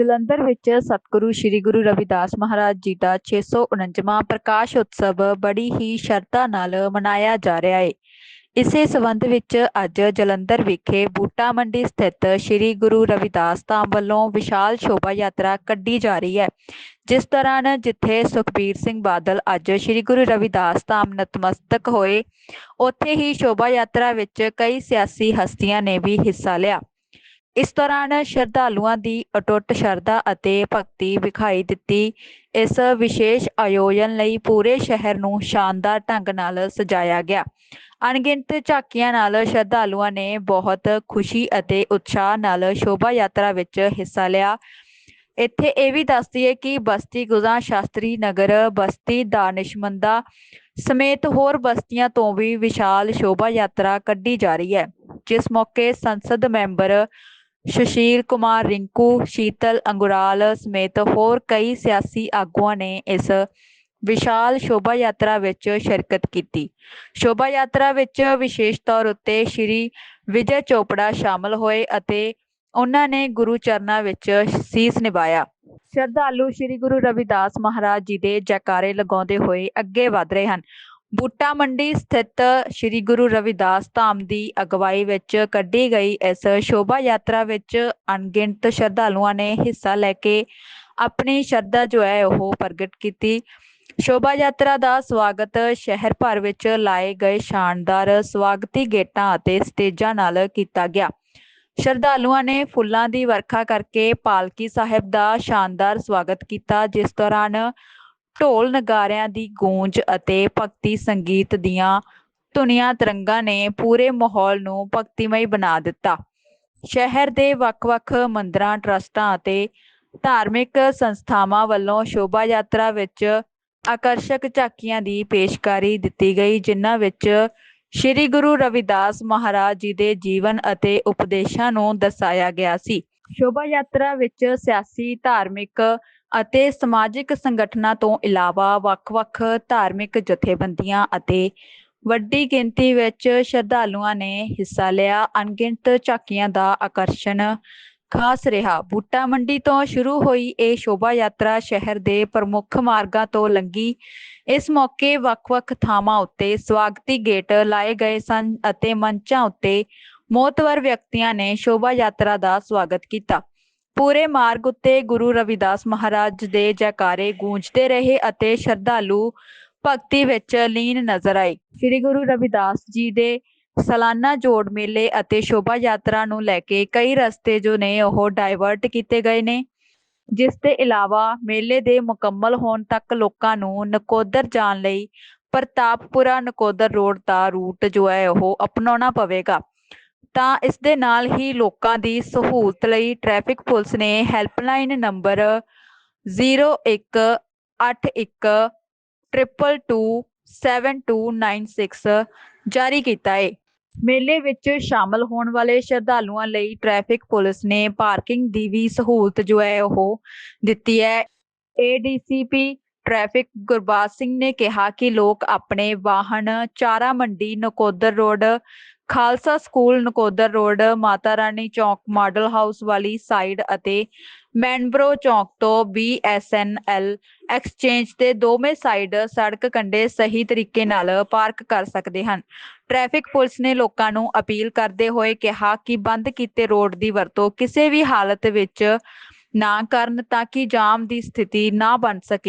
ਜਲੰਧਰ ਵਿੱਚ ਸਤਿਗੁਰੂ ਸ੍ਰੀ ਗੁਰੂ ਰਵਿਦਾਸ ਮਹਾਰਾਜ ਜੀ ਦਾ 649ਵਾਂ ਪ੍ਰਕਾਸ਼ ਉਤਸਵ ਬੜੀ ਹੀ ਸ਼ਰਧਾ ਨਾਲ ਮਨਾਇਆ ਜਾ ਰਿਹਾ ਹੈ ਇਸੇ ਸਬੰਧ ਵਿੱਚ ਅੱਜ ਜਲੰਧਰ ਵਿਖੇ ਬੂਟਾ ਮੰਡੀ ਸਥਿਤ ਸ੍ਰੀ ਗੁਰੂ ਰਵਿਦਾਸ ਧਾਮ ਵੱਲੋਂ ਵਿਸ਼ਾਲ ਸ਼ੋਭਾ ਯਾਤਰਾ ਕੱਢੀ ਜਾ ਰਹੀ ਹੈ। ਜਿਸ ਦੌਰਾਨ ਜਿੱਥੇ ਸੁਖਬੀਰ ਸਿੰਘ ਬਾਦਲ ਅੱਜ ਸ੍ਰੀ ਗੁਰੂ ਰਵਿਦਾਸ ਧਾਮ ਨਤਮਸਤਕ ਹੋਏ, ਉੱਥੇ ਹੀ ਸ਼ੋਭਾ ਯਾਤਰਾ ਵਿੱਚ ਕਈ ਸਿਆਸੀ ਹਸਤੀਆਂ ਨੇ ਵੀ ਹਿੱਸਾ ਲਿਆ। ਇਸ ਦੌਰਾਨ ਸ਼ਰਧਾਲੂਆਂ ਦੀ ਅਟੁੱਟ ਸ਼ਰਧਾ ਅਤੇ ਭਗਤੀ ਵਿਖਾਈ ਦਿੱਤੀ। ਇਸ ਵਿਸ਼ੇਸ਼ ਆਯੋਜਨ ਲਈ ਪੂਰੇ ਸ਼ਹਿਰ ਨੂੰ ਸ਼ਾਨਦਾਰ ਢੰਗ ਨਾਲ ਸਜਾਇਆ ਗਿਆ। ਅਣਗਿਣਤ ਝਾਕੀਆਂ ਨਾਲ ਸ਼ਰਧਾਲੂਆਂ ਨੇ ਬਹੁਤ ਖੁਸ਼ੀ ਅਤੇ ਉਤਸ਼ਾਹ ਨਾਲ ਸ਼ੋਭਾ ਯਾਤਰਾ ਵਿੱਚ ਹਿੱਸਾ ਲਿਆ। ਇੱਥੇ ਇਹ ਵੀ ਦੱਸ ਦਈਏ ਕਿ ਬਸਤੀ ਗੁਜ਼ਾ ਸ਼ਾਸਤਰੀ ਨਗਰ, ਬਸਤੀ ਦਾਨਿਸ਼ਮੰਦਾ ਸਮੇਤ ਹੋਰ ਬਸਤੀਆਂ ਤੋਂ ਵੀ ਵਿਸ਼ਾਲ ਸ਼ੋਭਾ ਯਾਤਰਾ ਕੱਢੀ ਜਾ ਰਹੀ ਹੈ। ਜਿਸ ਮੌਕੇ ਸੰਸਦ ਮੈਂਬਰ ਸੁਸ਼ੀਲ ਕੁਮਾਰ, ਰਿੰਕੂ, ਸ਼ੀਤਲ, ਅੰਗੁਰਾਲ ਸਮੇਤ ਹੋਰ ਕਈ ਸਿਆਸੀ ਆਗੂਆਂ ਨੇ ਇਸ ਵਿਸ਼ਾਲ ਸ਼ੋਭਾ ਯਾਤਰਾ ਵਿੱਚ ਸ਼ਿਰਕਤ ਕੀਤੀ। ਸ਼ੋਭਾ ਯਾਤਰਾ ਵਿੱਚ ਵਿਸ਼ੇਸ਼ ਤੌਰ ਉੱਤੇ ਸ਼੍ਰੀ ਵਿਜੇ ਚੋਪੜਾ ਸ਼ਾਮਲ ਹੋਏ ਅਤੇ ਉਹਨਾਂ ਨੇ ਗੁਰੂ ਚਰਨਾਂ ਵਿੱਚ ਸੀਸ ਨਿਭਾਇਆ। ਸ਼ਰਧਾਲੂ ਸ਼੍ਰੀ ਗੁਰੂ ਰਵਿਦਾਸ ਮਹਾਰਾਜ ਜੀ ਦੇ ਜੈਕਾਰੇ ਲਗਾਉਂਦੇ ਹੋਏ ਅੱਗੇ ਵਧ ਰਹੇ ਹਨ। ਬੂਟਾ ਮੰਡੀ ਸਥਿਤ ਸ੍ਰੀ ਗੁਰੂ ਰਵਿਦਾਸ ਧਾਮ ਦੀ ਅਗਵਾਈ ਵਿੱਚ ਕੱਢੀ ਗਈ ਇਸ ਸ਼ੋਭਾ ਯਾਤਰਾ ਵਿੱਚ ਅਣਗਿਣਤ ਸ਼ਰਧਾਲੂਆਂ ਨੇ ਹਿੱਸਾ ਲੈ ਕੇ ਆਪਣੀ ਸ਼ਰਧਾ ਜੋ ਹੈ ਉਹ ਪ੍ਰਗਟ ਕੀਤੀ। ਸ਼ੋਭਾ ਯਾਤਰਾ ਦਾ ਸਵਾਗਤ ਸ਼ਹਿਰ ਭਰ ਵਿੱਚ ਲਾਏ ਗਏ ਸ਼ਾਨਦਾਰ ਸਵਾਗਤੀ ਗੇਟਾਂ ਅਤੇ ਸਟੇਜਾਂ ਨਾਲ ਕੀਤਾ ਗਿਆ। ਸ਼ਰਧਾਲੂਆਂ ਨੇ ਫੁੱਲਾਂ ਦੀ ਵਰਖਾ ਕਰਕੇ ਪਾਲਕੀ ਸਾਹਿਬ ਦਾ ਸ਼ਾਨਦਾਰ ਸਵਾਗਤ ਕੀਤਾ, ਜਿਸ ਦੌਰਾਨ ਢੋਲ ਨਗਾਰਿਆਂ ਦੀ ਗੂੰਜ ਅਤੇ ਭਗਤੀ ਸੰਗੀਤ ਦੀਆਂ ਧੁਨੀਆਂ ਤਰੰਗਾਂ ਨੇ ਪੂਰੇ ਮਾਹੌਲ ਨੂੰ ਭਗਤੀਮਈ ਬਣਾ ਦਿੱਤਾ। ਸ਼ਹਿਰ ਦੇ ਵੱਖ-ਵੱਖ ਮੰਦਰਾਂ, ਟਰਸਟਾਂ ਅਤੇ ਧਾਰਮਿਕ ਸੰਸਥਾਵਾਂ ਵੱਲੋਂ ਸ਼ੋਭਾ ਯਾਤਰਾ ਵਿੱਚ ਆਕਰਸ਼ਕ ਝਾਕੀਆਂ ਦੀ ਪੇਸ਼ਕਾਰੀ ਦਿੱਤੀ ਗਈ, ਜਿਨ੍ਹਾਂ ਵਿੱਚ ਸ੍ਰੀ ਗੁਰੂ ਰਵਿਦਾਸ ਮਹਾਰਾਜ ਜੀ ਦੇ ਜੀਵਨ ਅਤੇ ਉਪਦੇਸ਼ਾਂ ਨੂੰ ਦਰਸਾਇਆ ਗਿਆ ਸੀ। ਸ਼ੋਭਾ ਯਾਤਰਾ ਵਿੱਚ ਸਿਆਸੀ, ਧਾਰਮਿਕ ਅਤੇ ਸਮਾਜਿਕ ਸੰਗਠਨਾਂ ਤੋਂ ਇਲਾਵਾ ਵੱਖ-ਵੱਖ ਧਾਰਮਿਕ ਜਥੇਬੰਦੀਆਂ ਅਤੇ ਵੱਡੀ ਗਿਣਤੀ ਵਿੱਚ ਸ਼ਰਧਾਲੂਆਂ ਨੇ ਹਿੱਸਾ ਲਿਆ। ਅਣਗਿਣਤ ਝਾਕੀਆਂ ਦਾ ਆਕਰਸ਼ਣ ਖਾਸ ਰਿਹਾ। ਬੂਟਾ ਮੰਡੀ ਤੋਂ ਸ਼ੁਰੂ ਹੋਈ ਇਹ ਸ਼ੋਭਾ ਯਾਤਰਾ ਸ਼ਹਿਰ ਦੇ ਪ੍ਰਮੁੱਖ ਮਾਰਗਾਂ ਤੋਂ ਲੰਘੀ। ਇਸ ਮੌਕੇ ਵੱਖ-ਵੱਖ ਥਾਵਾਂ ਉੱਤੇ ਸਵਾਗਤੀ ਗੇਟ ਲਾਏ ਗਏ ਸਨ ਅਤੇ ਮੰਚਾਂ ਉੱਤੇ ਮੋਤਵਰ ਵਿਅਕਤੀਆਂ ਨੇ ਸ਼ੋਭਾ ਯਾਤਰਾ ਦਾ ਸਵਾਗਤ ਕੀਤਾ। ਪੂਰੇ ਮਾਰਗ ਉੱਤੇ ਗੁਰੂ ਰਵਿਦਾਸ ਮਹਾਰਾਜ ਦੇ ਜੈਕਾਰੇ ਗੂੰਜਦੇ ਰਹੇ ਅਤੇ ਸ਼ਰਧਾਲੂ ਭਗਤੀ ਵਿੱਚ ਲੀਨ ਨਜ਼ਰ ਆਏ। ਸ੍ਰੀ ਗੁਰੂ ਰਵਿਦਾਸ ਜੀ ਦੇ ਸਾਲਾਨਾ ਜੋੜ ਮੇਲੇ ਅਤੇ ਸ਼ੋਭਾ ਯਾਤਰਾ ਨੂੰ ਲੈ ਕੇ ਕਈ ਰਸਤੇ ਜੋ ਨੇ ਉਹ ਡਾਇਵਰਟ ਕੀਤੇ ਗਏ ਨੇ, ਜਿਸ ਦੇ ਇਲਾਵਾ ਮੇਲੇ ਦੇ ਮੁਕੰਮਲ ਹੋਣ ਤੱਕ ਲੋਕਾਂ ਨੂੰ ਨਕੋਦਰ ਜਾਣ ਲਈ ਪ੍ਰਤਾਪਪੁਰਾ ਨਕੋਦਰ ਰੋਡ ਦਾ ਰੂਟ ਜੋ ਹੈ ਉਹ ਅਪਣਾਉਣਾ ਪਵੇਗਾ। ਤਾਂ ਇਸ ਦੇ ਨਾਲ ਹੀ ਲੋਕਾਂ ਦੀ ਸਹੂਲਤ ਲਈ ਟ੍ਰੈਫਿਕ ਪੁਲਿਸ ਨੇ ਹੈਲਪਲਾਈਨ ਨੰਬਰ 0181227296 ਜਾਰੀ ਕੀਤਾ ਹੈ ਮੇਲੇ ਵਿੱਚ ਸ਼ਾਮਲ ਹੋਣ ਵਾਲੇ ਸ਼ਰਧਾਲੂਆਂ ਲਈ ਟ੍ਰੈਫਿਕ ਪੁਲਿਸ ਨੇ ਪਾਰਕਿੰਗ ਦੀ ਵੀ ਸਹੂਲਤ ਜੋ ਹੈ ਉਹ ਦਿੱਤੀ ਹੈ। ਏਡੀਸੀਪੀ ਟ੍ਰੈਫਿਕ ਗੁਰਬਾਜ ਸਿੰਘ ਨੇ ਕਿਹਾ ਕਿ ਲੋਕ ਆਪਣੇ ਵਾਹਨ Chara Mandi Nakodar road Khalsa school Nakodar road, Mata Rani Chowk, model house ਵਾਲੀ ਸਾਈਡ ਅਤੇ ਮੈਨਬਰੋ ਚੌਕ ਤੋਂ ਬੀਐਸਐਨਐਲ ਐਕਸਚੇਂਜ ਤੇ ਦੋਵੇਂ ਸਾਈਡ ਸੜਕ ਕੰਢੇ ਸਹੀ ਤਰੀਕੇ ਨਾਲ ਪਾਰਕ ਕਰ ਸਕਦੇ ਹਨ। ਟ੍ਰੈਫਿਕ ਪੁਲਿਸ ਨੇ ਲੋਕਾਂ ਨੂੰ ਅਪੀਲ ਕਰਦੇ ਹੋਏ ਕਿਹਾ ਕਿ ਬੰਦ ਕੀਤੇ ਰੋਡ ਦੀ ਵਰਤੋਂ ਕਿਸੇ ਵੀ ਹਾਲਤ ਵਿੱਚ ਨਾ ਕਰਨ ਤਾਂ ਕਿ ਜਾਮ ਦੀ ਸਥਿਤੀ ਨਾ ਬਣ ਸਕੇ।